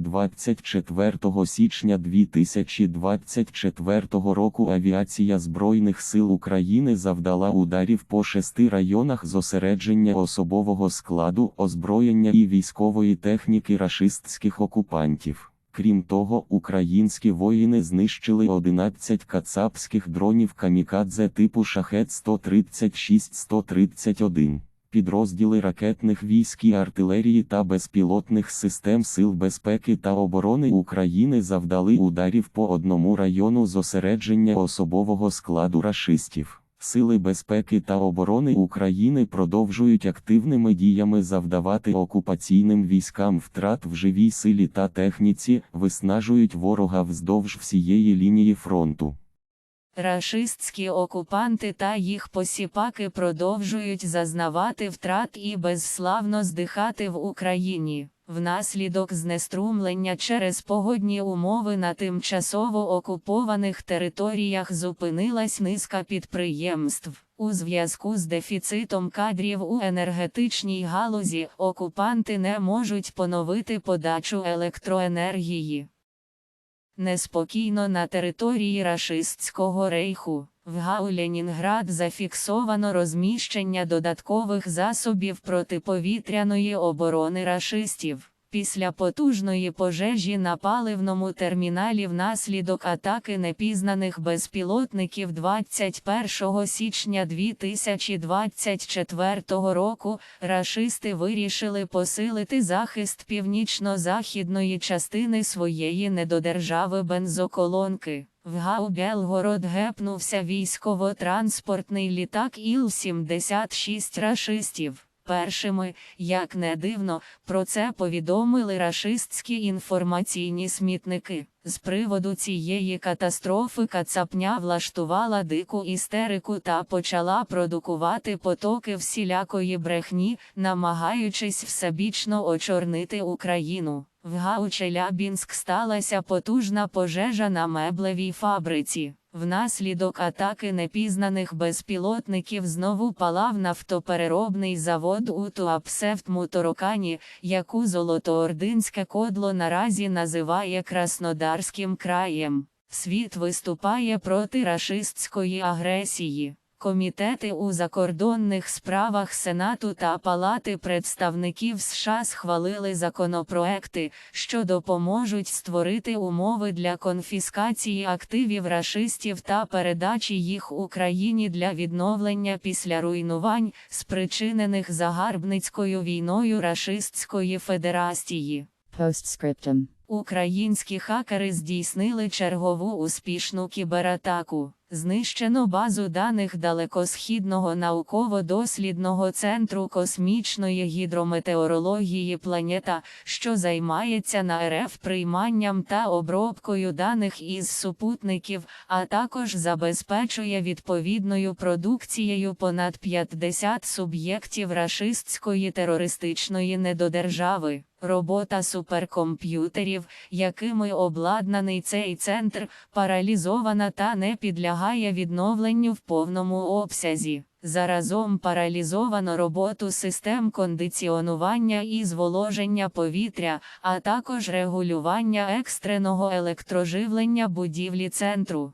24 січня 2024 року авіація Збройних сил України завдала ударів по шести районах зосередження особового складу, озброєння і військової техніки рашистських окупантів. Крім того, українські воїни знищили 11 кацапських дронів камікадзе типу шахет 136-131. Підрозділи ракетних військ і артилерії та безпілотних систем Сил безпеки та оборони України завдали ударів по одному району зосередження особового складу рашистів. Сили безпеки та оборони України продовжують активними діями завдавати окупаційним військам втрат в живій силі та техніці, виснажують ворога вздовж всієї лінії фронту. Рашистські окупанти та їх посіпаки продовжують зазнавати втрат і безславно здихати в Україні. Внаслідок знеструмлення через погодні умови на тимчасово окупованих територіях зупинилась низка підприємств. У зв'язку з дефіцитом кадрів у енергетичній галузі окупанти не можуть поновити подачу електроенергії. Неспокійно на території рашистського рейху. В ГАУ Ленінград зафіксовано розміщення додаткових засобів протиповітряної оборони рашистів. Після потужної пожежі на паливному терміналі внаслідок атаки непізнаних безпілотників 21 січня 2024 року рашисти вирішили посилити захист північно-західної частини своєї недодержави бензоколонки. В ГАУ Белгород гепнувся військово-транспортний літак Іл-76 рашистів. Першими, як не дивно, про це повідомили рашистські інформаційні смітники. З приводу цієї катастрофи Кацапня влаштувала дику істерику та почала продукувати потоки всілякої брехні, намагаючись всебічно очорнити Україну. В ГАУ Челябінськ сталася потужна пожежа на меблевій фабриці. Внаслідок атаки непізнаних безпілотників знову палав нафтопереробний завод у Туапсефт-Муторокані, яку Золотоординське кодло наразі називає Краснодарським краєм. Світ виступає проти рашистської агресії. Комітети у закордонних справах Сенату та Палати представників США схвалили законопроекти, що допоможуть створити умови для конфіскації активів рашистів та передачі їх Україні для відновлення після руйнувань, спричинених загарбницькою війною Рашистської Федерації. Postscriptum. Українські хакери здійснили чергову успішну кібератаку. Знищено базу даних далекосхідного науково-дослідного центру космічної гідрометеорології планета, що займається на РФ прийманням та обробкою даних із супутників, а також забезпечує відповідною продукцією понад 50 суб'єктів рашистської терористичної недодержави. Робота суперкомп'ютерів, якими обладнаний цей центр, паралізована та не підлягає відновленню в повному обсязі. Заразом паралізовано роботу систем кондиціонування і зволоження повітря, а також регулювання екстреного електроживлення будівлі центру.